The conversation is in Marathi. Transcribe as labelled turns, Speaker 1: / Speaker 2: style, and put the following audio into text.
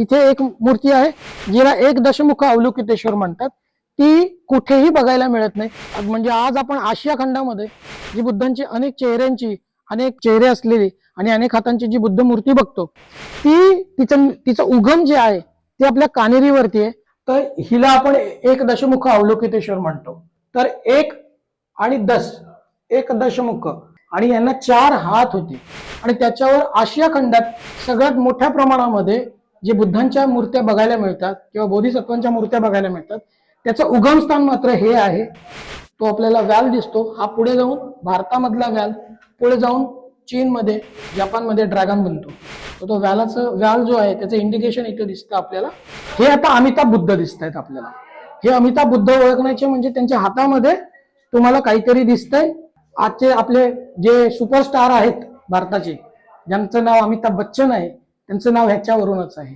Speaker 1: इथे एक मूर्ती आहे जिला एक दशमुख अवलोकितेश्वर म्हणतात. ती कुठेही बघायला मिळत नाही. म्हणजे आज आपण आशिया खंडामध्ये जी बुद्धांची अनेक चेहऱ्यांची अनेक चेहरे असलेली आणि अनेक हातांची जी बुद्ध मूर्ती बघतो ती तिचं तिचं उगम जे आहे ते आपल्या कानेरीवरती आहे. तर हिला आपण एक दशमुख अवलोकितेश्वर म्हणतो. तर एक आणि दस एक दशमुख. आणि यांना चार हात होते. आणि त्याच्यावर आशिया खंडात सगळ्यात मोठ्या प्रमाणामध्ये जे बुद्धांच्या मूर्त्या बघायला मिळतात किंवा बोधिसत्वांच्या मूर्त्या बघायला मिळतात त्याचं उगमस्थान मात्र हे आहे. तो आपल्याला व्याल दिसतो. हा पुढे जाऊन भारतामधला व्याल पुढे जाऊन चीनमध्ये जपानमध्ये ड्रॅगन बनतो. तर तो व्यालाचं व्याल जो आहे त्याचं इंडिकेशन इथे दिसतं आपल्याला. हे आता अमिताभ बुद्ध दिसत आहेत आपल्याला. हे अमिताभ बुद्ध ओळखण्याचे म्हणजे त्यांच्या हातामध्ये तुम्हाला काहीतरी दिसतंय. आजचे आपले जे सुपरस्टार आहेत भारताचे ज्यांचं नाव अमिताभ बच्चन आहे त्यांचं नाव ह्याच्यावरूनच आहे.